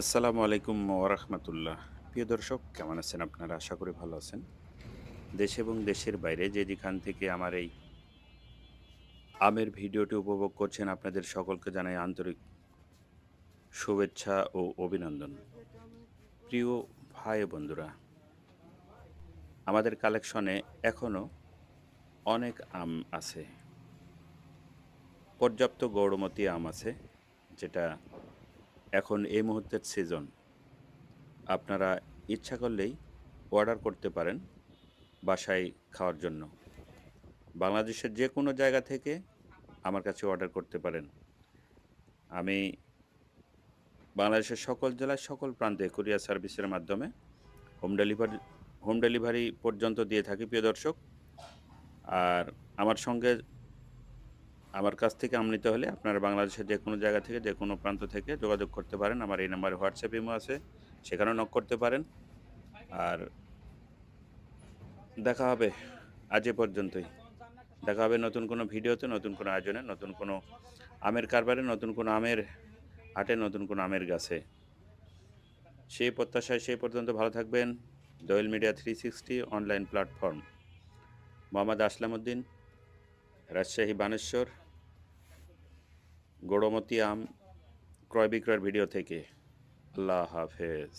আসসালামু আলাইকুম ওরহমতুল্লাহ প্রিয় দর্শক, কেমন আছেন আপনারা? আশা করি ভালো আছেন। দেশ এবং দেশের বাইরে যে যেখান থেকে আমার এই আমের ভিডিওটি উপভোগ করছেন, আপনাদের সকলকে জানাই আন্তরিক শুভেচ্ছা ও অভিনন্দন। প্রিয় ভাই বন্ধুরা, আমাদের কালেকশনে এখনও অনেক আম আছে। পর্যাপ্ত গৌরমতী আম আছে, যেটা এখন এই মুহূর্তের সিজন আপনারা ইচ্ছা করলেই অর্ডার করতে পারেন বাসায় খাওয়ার জন্য। বাংলাদেশের যে কোনো জায়গা থেকে আমার কাছে অর্ডার করতে পারেন। আমি বাংলাদেশের সকল জেলার সকল প্রান্তে কুরিয়ার সার্ভিসের মাধ্যমে হোম ডেলিভারি হোম ডেলিভারি পর্যন্ত দিয়ে থাকি, প্রিয় দর্শক। আর আমার সঙ্গে আমার কাছ থেকে আম নিতে হলে আপনারা বাংলাদেশের যে কোনো জায়গা থেকে, যে কোনো প্রান্ত থেকে যোগাযোগ করতে পারেন। আমার এই নাম্বারে হোয়াটসঅ্যাপ ইমো আছে, সেখানেও নক করতে পারেন। আর দেখা হবে আজ এ পর্যন্তই। দেখা হবে নতুন কোনো ভিডিওতে, নতুন কোনো আয়োজনে, নতুন কোনো আমের কারবারে, নতুন কোনো আমের হাটে, নতুন কোনো আমের গাছে। সেই প্রত্যাশায় সেই পর্যন্ত ভালো থাকবেন। Doel media three sixty online platform Mohammad Aslam Uddin Rajshahi Baneshwar. Gourmati আম ক্রয় বিক্রয়ের ভিডিও থেকে। আল্লাহ হাফেজ।